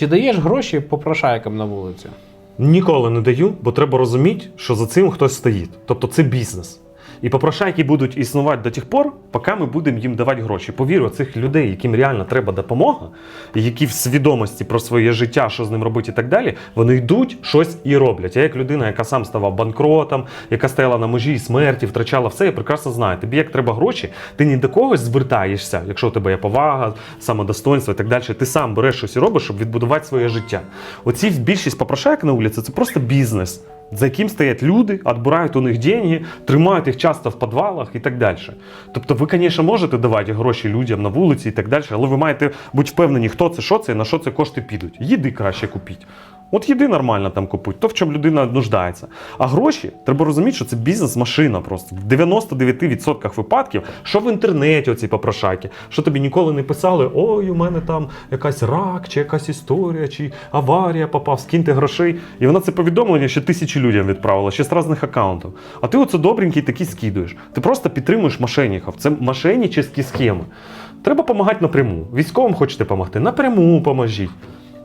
Чи даєш гроші попрошайкам на вулиці? Ніколи не даю, бо треба розуміти, що за цим хтось стоїть. Тобто це бізнес. І попрошайки будуть існувати до тих пор, поки ми будемо їм давати гроші. Повірю, цих людей, яким реально треба допомога, які в свідомості про своє життя, що з ним робити і так далі, вони йдуть щось і роблять. Я як людина, яка сам ставав банкротом, яка стояла на межі смерті, втрачала все, я прекрасно знаю. Тобі як треба гроші, ти ні до когось звертаєшся, якщо у тебе є повага, самодостоинство і так далі. Ти сам береш щось і робиш, щоб відбудувати своє життя. Оці більшість попрошайок на вулиці це просто бізнес. За яким стоять люди, відбирають у них деньги, тримають їх часто в підвалах і так далі. Тобто, ви, звісно, можете давати гроші людям на вулиці і так далі, але ви маєте бути впевнені, хто це, що це і на що це кошти підуть. Їди краще купіть. От їди нормально там купуть, то в чому людина нуждається. А гроші треба розуміти, що це бізнес-машина просто. В 99% випадків, що в інтернеті оці попрошайки, що тобі ніколи не писали, ой, у мене там якась рак, чи якась історія, чи аварія попав, скиньте грошей. І вона це повідомлення ще тисячі людям відправила, ще з різних аккаунтів. А ти оце добренький такий скидуєш. Ти просто підтримуєш мошенників. Це мошенническі схеми. Треба допомагати напряму. Військовим хочете допомогти, напряму поможіть.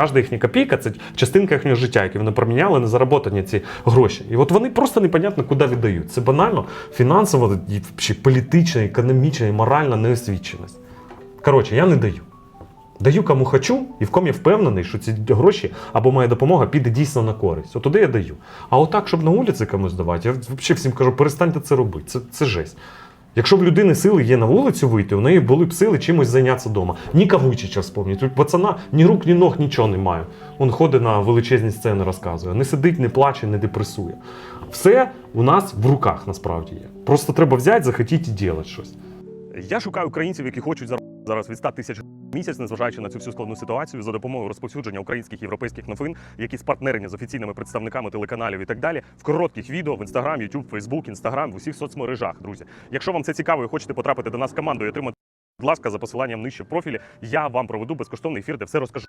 Кожна їхня копійка це частинка їхнього життя, яке вони проміняли на зароботані ці гроші. І от вони просто непонятно куди віддають. Це банально фінансово, політична, економічна і моральна неосвіченість. Коротше, я не даю. Даю кому хочу, і в ком я впевнений, що ці гроші або моя допомога піде дійсно на користь. От туди я даю. А отак, щоб на вулиці комусь давати, я взагалі всім кажу, перестаньте це робити. Це, це жесть. Якщо в людини сили є на вулицю вийти, у неї були б сили чимось зайнятися вдома. Ні Кавучича вспомніть. Тут пацана ні рук, ні ног, нічого немає. Він ходить на величезні сцени, розказує. Не сидить, не плаче, не депресує. Все у нас в руках насправді є. Просто треба взяти, захотіти і робити щось. Я шукаю українців, які хочуть зар- зараз від 100 тисяч місяць, незважаючи на цю всю складну ситуацію, за допомогою розповсюдження українських європейських новин, які спартнерені з офіційними представниками телеканалів і так далі, в коротких відео в Інстаграм, Ютуб, Фейсбук, Інстаграм, в усіх соцмережах, друзі. Якщо вам це цікаво і хочете потрапити до нас в команду і отримати, будь ласка, за посиланням нижче в профілі, я вам проведу безкоштовний ефір, де все розкажу.